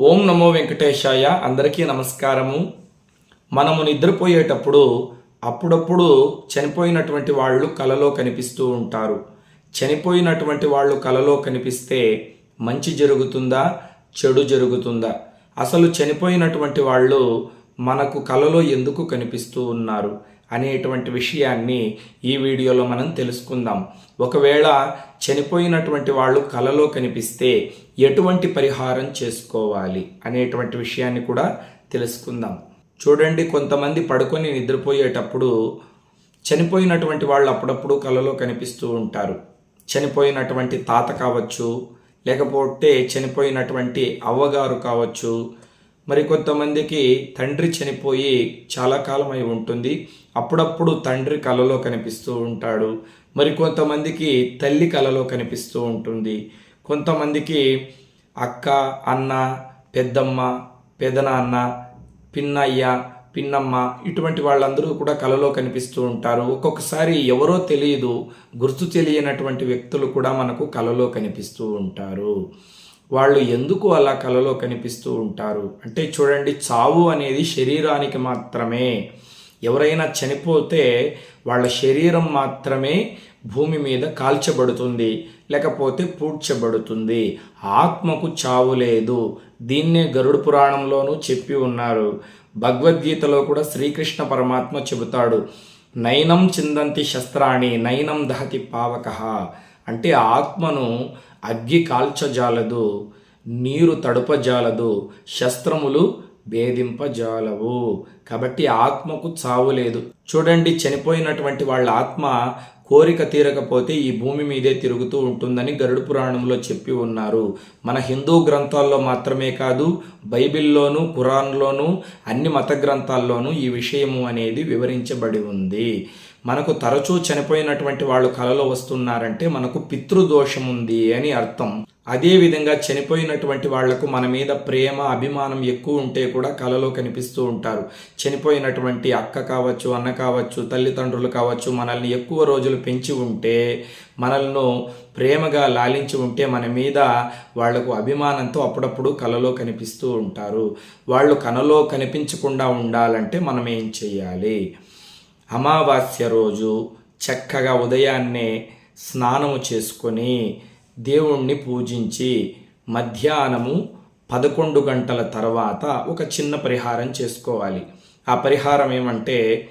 ఓం నమో వెంకటేశాయ. అందరికీ నమస్కారము. మనము నిద్రపోయేటప్పుడు అప్పుడప్పుడు చనిపోయినటువంటి వాళ్ళు కలలో కనిపిస్తూ ఉంటారు. చనిపోయినటువంటి వాళ్ళు కలలో కనిపిస్తే మంచి జరుగుతుందా? చెడు జరుగుతుందా? అసలు చనిపోయినటువంటి వాళ్ళు మనకు కలలో ఎందుకు కనిపిస్తూ ఉన్నారు? అనేటువంటి విషయాన్ని ఈ వీడియోలో మనం తెలుసుకుందాం. ఒకవేళ చనిపోయినటువంటి వాళ్ళు కలలో కనిపిస్తే ఎటువంటి పరిహారం చేసుకోవాలి అనేటువంటి విషయాన్ని కూడా తెలుసుకుందాం. చూడండి కొంతమంది పడుకొని నిద్రపోయేటప్పుడు చనిపోయినటువంటి వాళ్ళు అప్పుడప్పుడు కలలో కనిపిస్తూ ఉంటారు. చనిపోయినటువంటి తాత కావచ్చు లేకపోతే చనిపోయినటువంటి అవ్వగారు కావచ్చు మరి కొంతమందికి తండ్రి చనిపోయి చాలా కాలం అయి ఉంటుంది. అప్పుడప్పుడు తండ్రి కలలో కనిపిస్తూ ఉంటాడు. మరి కొంతమందికి తల్లి కలలో కనిపిస్తూ ఉంటుంది. కొంతమందికి అక్క అన్న పెద్దమ్మ పెదనాన్న పిన్నయ్య పిన్నమ్మ ఇటువంటి వాళ్ళందరూ కూడా కలలో కనిపిస్తూ ఉంటారు. ఒక్కొక్కసారి ఎవరో తెలియదు గుర్తు తెలియనటువంటి వ్యక్తులు కూడా మనకు కలలో కనిపిస్తూ ఉంటారు. వాళ్ళు ఎందుకు అలా కలలో కనిపిస్తూ ఉంటారు? అంటే చూడండి చావు అనేది శరీరానికి మాత్రమే. ఎవరైనా చనిపోతే వాళ్ళ శరీరం మాత్రమే భూమి మీద కాల్చబడుతుంది లేకపోతే పూడ్చబడుతుంది. ఆత్మకు చావు లేదు. దీన్నే గరుడు పురాణంలోనూ చెప్పి ఉన్నారు. భగవద్గీతలో కూడా శ్రీకృష్ణ పరమాత్మ చెబుతాడు నైనం చిందంతి శస్త్రాణి నైనం దహతి పావక. అంటే ఆత్మను అగ్గి కాల్చజాలదు నీరు తడుపజాలదు శస్త్రములు భేదింపజాలవు కాబట్టి ఆత్మకు చావు లేదు. చూడండి చనిపోయినటువంటి వాళ్ళ ఆత్మ కోరిక తీరకపోతే ఈ భూమి మీదే తిరుగుతూ ఉంటుందని గరుడు పురాణంలో చెప్పి ఉన్నారు. మన హిందూ గ్రంథాల్లో మాత్రమే కాదు బైబిల్లోనూ ఖురాన్లోనూ అన్ని మత గ్రంథాల్లోనూ ఈ విషయము అనేది వివరించబడి ఉంది. మనకు తరచూ చనిపోయినటువంటి వాళ్ళు కలలో వస్తున్నారంటే మనకు పితృదోషం ఉంది అని అర్థం. అదే విధంగా చనిపోయినటువంటి వాళ్ళకు మన మీద ప్రేమ అభిమానం ఎక్కువ ఉంటే కూడా కలలో కనిపిస్తూ ఉంటారు. చనిపోయినటువంటి అక్క కావచ్చు అన్న కావచ్చు తల్లిదండ్రులు కావచ్చు మనల్ని ఎక్కువ రోజులు పెంచి ఉంటే మనల్ని ప్రేమగా లాలించి ఉంటే మన మీద వాళ్ళకు అభిమానంతో అప్పుడప్పుడు కలలో కనిపిస్తూ ఉంటారు. వాళ్ళు కలలో కనిపించకుండా ఉండాలంటే మనం ఏం చేయాలి అమావాస్య రోజు చక్కగా ఉదయాన్నే స్నానము చేసుకొని దేవుణ్ణి పూజించి మధ్యాహ్నము పదకొండు గంటల తర్వాత ఒక చిన్న పరిహారం చేసుకోవాలి. ఆ పరిహారం ఏమంటే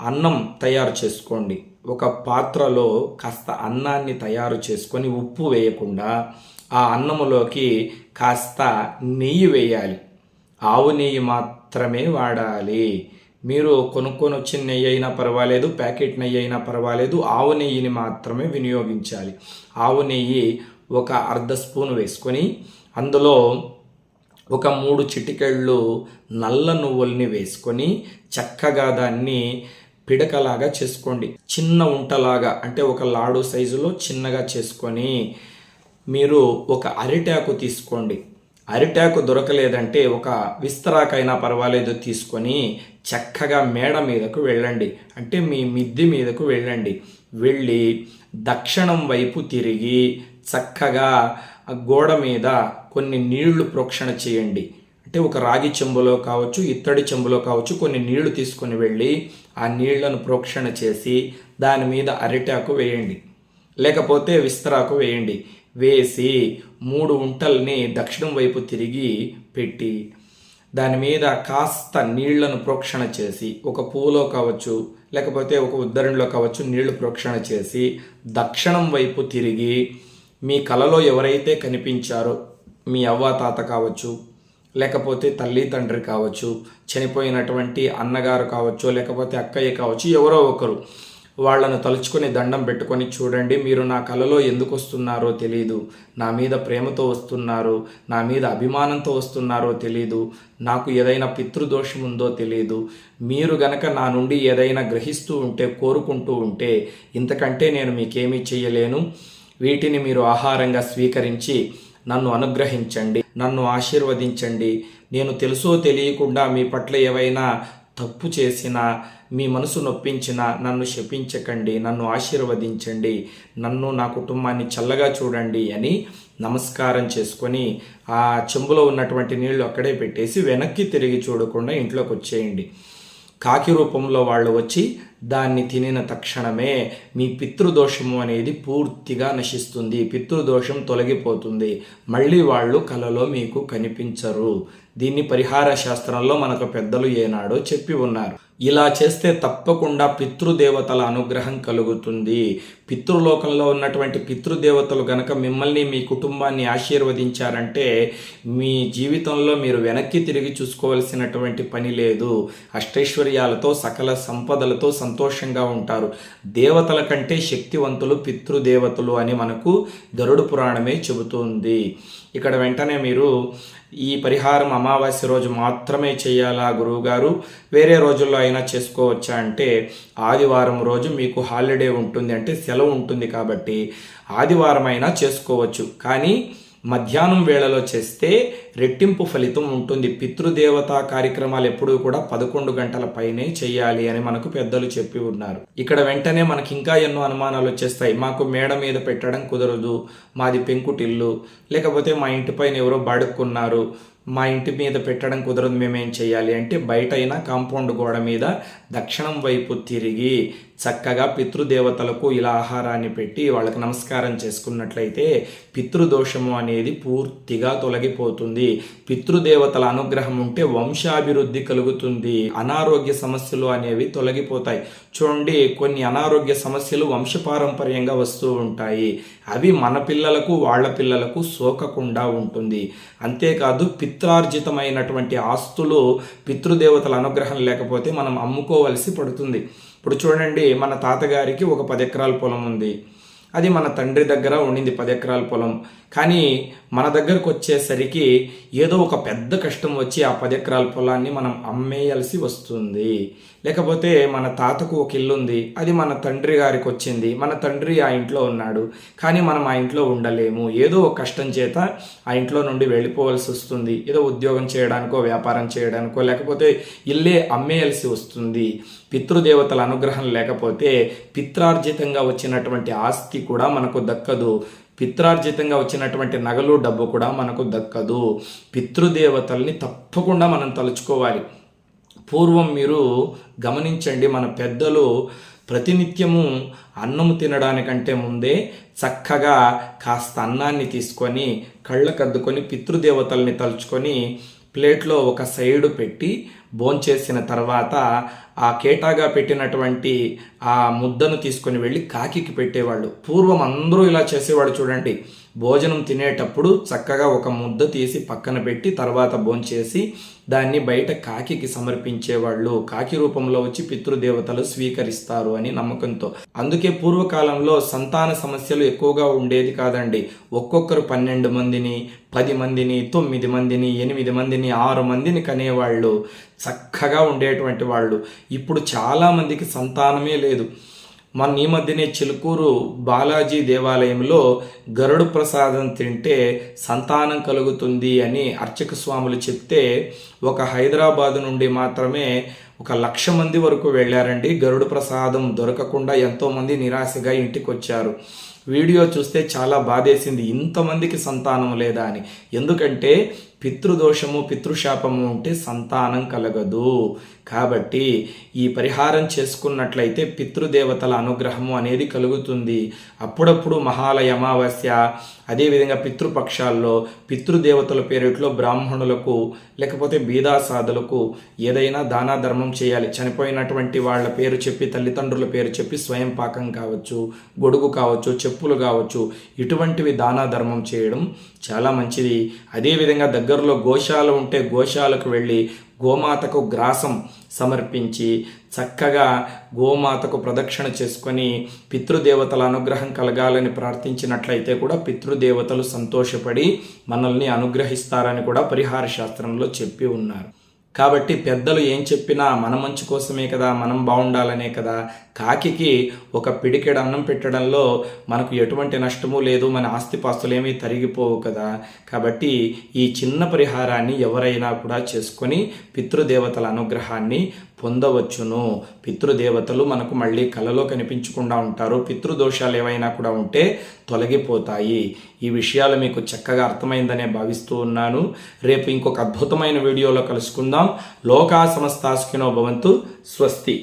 అన్నం తయారు చేసుకోండి. ఒక పాత్రలో కాస్త అన్నాన్ని తయారు చేసుకొని ఉప్పు వేయకుండా ఆ అన్నములోకి కాస్త నెయ్యి వేయాలి. ఆవు నెయ్యి మాత్రమే వాడాలి. మీరు కొనుక్కొని వచ్చిన నెయ్యి అయినా పర్వాలేదు ప్యాకెట్ నెయ్యి అయినా పర్వాలేదు ఆవు నెయ్యిని మాత్రమే వినియోగించాలి. ఆవు నెయ్యి ఒక అర్ధ స్పూన్ వేసుకొని అందులో ఒక మూడు చిటికెళ్ళు నల్ల నువ్వుల్ని వేసుకొని చక్కగా దాన్ని పిడకలాగా చేసుకోండి. చిన్న ఉంటలాగా అంటే ఒక లాడు సైజులో చిన్నగా చేసుకొని మీరు ఒక అరిటాకు తీసుకోండి. అరిటాకు దొరకలేదంటే ఒక విస్తరాకైనా పర్వాలేదు తీసుకొని చక్కగా మేడ మీదకు వెళ్ళండి. అంటే మీ మిద్ది మీదకు వెళ్ళండి. వెళ్ళి దక్షిణం వైపు తిరిగి చక్కగా గోడ మీద కొన్ని నీళ్ళు ప్రోక్షణ చేయండి. అంటే ఒక రాగి చెంబులో కావచ్చు ఇత్తడి చెంబులో కావచ్చు కొన్ని నీళ్ళు తీసుకొని వెళ్ళి ఆ నీళ్ళను ప్రోక్షణ చేసి దాని మీద అరిటాకు వేయండి. లేకపోతే విస్తరాకు వేయండి. వేసి మూడు ఉంటల్ని దక్షిణం వైపు తిరిగి పెట్టి దాని మీద కాస్త నీళ్ళను ప్రోక్షణ చేసి ఒక పూలో కావచ్చు లేకపోతే ఒక ఉద్దరణలో కావచ్చు నీళ్ళు ప్రోక్షణ చేసి దక్షిణం వైపు తిరిగి మీ కలలో ఎవరైతే కనిపించారో మీ అవ్వ తాత కావచ్చు లేకపోతే తల్లి తండ్రి కావచ్చు చనిపోయినటువంటి అన్నగారు కావచ్చు లేకపోతే అక్కయ్య కావచ్చు ఎవరో ఒకరు వాళ్ళను తలుచుకొని దండం పెట్టుకొని చూడండి మీరు నా కలలో ఎందుకు వస్తున్నారో తెలియదు నా మీద ప్రేమతో వస్తున్నారు నా మీద అభిమానంతో వస్తున్నారో తెలియదు నాకు ఏదైనా పితృదోషం ఉందో తెలియదు మీరు గనక నా నుండి ఏదైనా గ్రహిస్తూ ఉంటే కోరుకుంటూ ఉంటే ఇంతకంటే నేను మీకేమీ చేయలేను వీటిని మీరు ఆహారంగా స్వీకరించి నన్ను అనుగ్రహించండి నన్ను ఆశీర్వదించండి. నేను తెలుసో తెలియకుండా మీ పట్ల ఏవైనా తప్పు చేసినా మీ మనసు నొప్పించిన నన్ను శపించకండి నన్ను ఆశీర్వదించండి నన్ను నా కుటుంబాన్ని చల్లగా చూడండి అని నమస్కారం చేసుకొని ఆ చెంబులో ఉన్నటువంటి నీళ్ళు అక్కడే పెట్టేసి వెనక్కి తిరిగి చూడకుండా ఇంట్లోకి వచ్చేయండి కాకి రూపంలో వాళ్ళు వచ్చి దాన్ని తినిన తక్షణమే మీ పితృదోషము అనేది పూర్తిగా నశిస్తుంది పితృదోషం తొలగిపోతుంది. మళ్ళీ వాళ్ళు కలలో మీకు కనిపించరు. దీన్ని పరిహార శాస్త్రంలో మనకు పెద్దలు ఏనాడో చెప్పి ఉన్నారు. ఇలా చేస్తే తప్పకుండా పితృదేవతల అనుగ్రహం కలుగుతుంది. పితృలోకంలో ఉన్నటువంటి పితృదేవతలు గనక మిమ్మల్ని మీ కుటుంబాన్ని ఆశీర్వదించారంటే మీ జీవితంలో మీరు వెనక్కి తిరిగి చూసుకోవలసినటువంటి పని లేదు. అష్టైశ్వర్యాలతో సకల సంపదలతో సంతోషంగా ఉంటారు. దేవతల కంటే శక్తివంతులు పితృదేవతలు అని మనకు గరుడు పురాణమే చెబుతుంది. ఇక్కడ వెంటనే మీరు ఈ పరిహారం అమావాస్య రోజు మాత్రమే చేయాలా గురువుగారు? వేరే రోజుల్లో అయినా చేసుకోవచ్చా అంటే ఆదివారం రోజు మీకు హాలిడే ఉంటుంది అంటే సెలవు ఉంటుంది కాబట్టి ఆదివారం అయినా చేసుకోవచ్చు. కానీ మధ్యాహ్నం వేళలో చేస్తే రెట్టింపు ఫలితం ఉంటుంది. పితృదేవతా కార్యక్రమాలు ఎప్పుడూ కూడా పదకొండు గంటల పైనే చేయాలి అని మనకు పెద్దలు చెప్పి ఉన్నారు. ఇక్కడ వెంటనే మనకి ఇంకా ఎన్నో అనుమానాలు వచ్చేస్తాయి. మాకు మేడ మీద పెట్టడం కుదరదు మాది పెంకుటిల్లు లేకపోతే మా ఇంటి పైన ఎవరో బడుక్కున్నారు మా ఇంటి మీద పెట్టడం కుదరదు మేమేం చేయాలి? అంటే బయట అయినా కాంపౌండ్ గోడ మీద దక్షిణం వైపు తిరిగి చక్కగా పితృదేవతలకు ఇలా ఆహారాన్ని పెట్టి వాళ్ళకి నమస్కారం చేసుకున్నట్లయితే పితృదోషము అనేది పూర్తిగా తొలగిపోతుంది. పితృదేవతల అనుగ్రహం ఉంటే వంశాభివృద్ధి కలుగుతుంది. అనారోగ్య సమస్యలు అనేవి తొలగిపోతాయి. చూడండి కొన్ని అనారోగ్య సమస్యలు వంశపారంపర్యంగా వస్తూ ఉంటాయి. అవి మన పిల్లలకు వాళ్ళ పిల్లలకు సోకకుండా ఉంటుంది. అంతేకాదు పిత్రార్జితమైనటువంటి ఆస్తులు పితృదేవతల అనుగ్రహం లేకపోతే మనం అమ్ముకోవలసి పడుతుంది. ఇప్పుడు చూడండి మన తాతగారికి ఒక పది ఎకరాల పొలం ఉంది. అది మన తండ్రి దగ్గర ఉండింది పది ఎకరాల పొలం. కానీ మన దగ్గరకు వచ్చేసరికి ఏదో ఒక పెద్ద కష్టం వచ్చి ఆ పది ఎకరాల పొలాన్ని మనం అమ్మేయాల్సి వస్తుంది. లేకపోతే మన తాతకు ఒక ఇల్లు ఉంది అది మన తండ్రి గారికి వచ్చింది మన తండ్రి ఆ ఇంట్లో ఉన్నాడు కానీ మనం ఆ ఇంట్లో ఉండలేము. ఏదో ఒక కష్టం చేత ఆ ఇంట్లో నుండి వెళ్ళిపోవాల్సి వస్తుంది. ఏదో ఉద్యోగం చేయడానికో వ్యాపారం చేయడానికో లేకపోతే ఇల్లే అమ్మేయాల్సి వస్తుంది. పితృదేవతల అనుగ్రహం లేకపోతే పిత్రార్జితంగా వచ్చినటువంటి ఆస్తి కూడా మనకు దక్కదు. పిత్రార్జితంగా వచ్చినటువంటి నగలు డబ్బు కూడా మనకు దక్కదు. పితృదేవతల్ని తప్పకుండా మనం తలుచుకోవాలి. పూర్వం మీరు గమనించండి మన పెద్దలు ప్రతినిత్యము అన్నము తినడానికంటే ముందే చక్కగా కాస్త అన్నాన్ని తీసుకొని కళ్ళకద్దుకొని పితృదేవతల్ని తలుచుకొని ప్లేట్లో ఒక సైడు పెట్టి భోంచేసిన తర్వాత ఆ కేటాగా పెట్టినటువంటి ఆ ముద్దను తీసుకొని వెళ్ళి కాకికి పెట్టేవాళ్ళు. పూర్వం అందరూ ఇలా చేసేవాడు చూడండి. భోజనం తినేటప్పుడు చక్కగా ఒక ముద్ద తీసి పక్కన పెట్టి తర్వాత భోంచేసి దాన్ని బయట కాకికి సమర్పించేవాళ్ళు. కాకి రూపంలో వచ్చి పితృదేవతలు స్వీకరిస్తారు అని నమ్మకంతో. అందుకే పూర్వకాలంలో సంతాన సమస్యలు ఎక్కువగా ఉండేది కాదండి. ఒక్కొక్కరు పన్నెండు మందిని పది మందిని తొమ్మిది మందిని ఎనిమిది మందిని ఆరు మందిని కనేవాళ్ళు. చక్కగా ఉండేటువంటి వాళ్ళు. ఇప్పుడు చాలామందికి సంతానమే లేదు. మన ఈ మధ్యనే చిలుకూరు బాలాజీ దేవాలయంలో గరుడు ప్రసాదం తింటే సంతానం కలుగుతుంది అని అర్చక స్వాములు చెప్తే ఒక హైదరాబాదు నుండి మాత్రమే ఒక లక్ష మంది వరకు వెళ్ళారండి. గరుడు ప్రసాదం దొరకకుండా ఎంతోమంది నిరాశగా ఇంటికి వచ్చారు వీడియో చూస్తే చాలా బాధేసింది. ఇంతమందికి సంతానం లేదా అని. ఎందుకంటే పితృదోషము పితృశాపము ఉంటే సంతానం కలగదు. కాబట్టి ఈ పరిహారం చేసుకున్నట్లయితే పితృదేవతల అనుగ్రహము అనేది కలుగుతుంది. అప్పుడప్పుడు మహాలయ అమావాస్య అదేవిధంగా పితృపక్షాల్లో పితృదేవతల పేరిట్లో బ్రాహ్మణులకు లేకపోతే బీదాసాదులకు ఏదైనా దానా ధర్మం చేయాలి. చనిపోయినటువంటి వాళ్ళ పేరు చెప్పి తల్లిదండ్రుల పేరు చెప్పి స్వయం పాకం కావచ్చు గొడుగు కావచ్చు చెప్పులు కావచ్చు ఇటువంటివి దానా ధర్మం చేయడం చాలా మంచిది. అదేవిధంగా దగ్గర దగ్గరలో గోశాల ఉంటే గోశాలకు వెళ్ళి గోమాతకు గ్రాసం సమర్పించి చక్కగా గోమాతకు ప్రదక్షిణ చేసుకొని పితృదేవతల అనుగ్రహం కలగాలని ప్రార్థించినట్లయితే కూడా పితృదేవతలు సంతోషపడి మనల్ని అనుగ్రహిస్తారని కూడా పరిహార శాస్త్రంలో చెప్పి ఉన్నారు. కాబట్టి పెద్దలు ఏం చెప్పినా మన మంచి కోసమే కదా మనం బాగుండాలనే కదా. కాకికి ఒక పిడికెడు అన్నం పెట్టడంలో మనకు ఎటువంటి నష్టము లేదు మన ఆస్తిపాస్తులు ఏమీ తరిగిపోవు కదా. కాబట్టి ఈ చిన్న పరిహారాన్ని ఎవరైనా కూడా చేసుకొని పితృదేవతల అనుగ్రహాన్ని పొందవచ్చును. పితృదేవతలు మనకు మళ్ళీ కలలో కనిపించకుండా ఉంటారు. పితృదోషాలు ఏవైనా కూడా ఉంటే తొలగిపోతాయి. ఈ విషయాలు మీకు చక్కగా అర్థమైందనే భావిస్తూ ఉన్నాను. రేపు ఇంకొక అద్భుతమైన వీడియోలో కలుసుకుందాం. లోకా సమస్తాస్కినో భవంతు. స్వస్తి.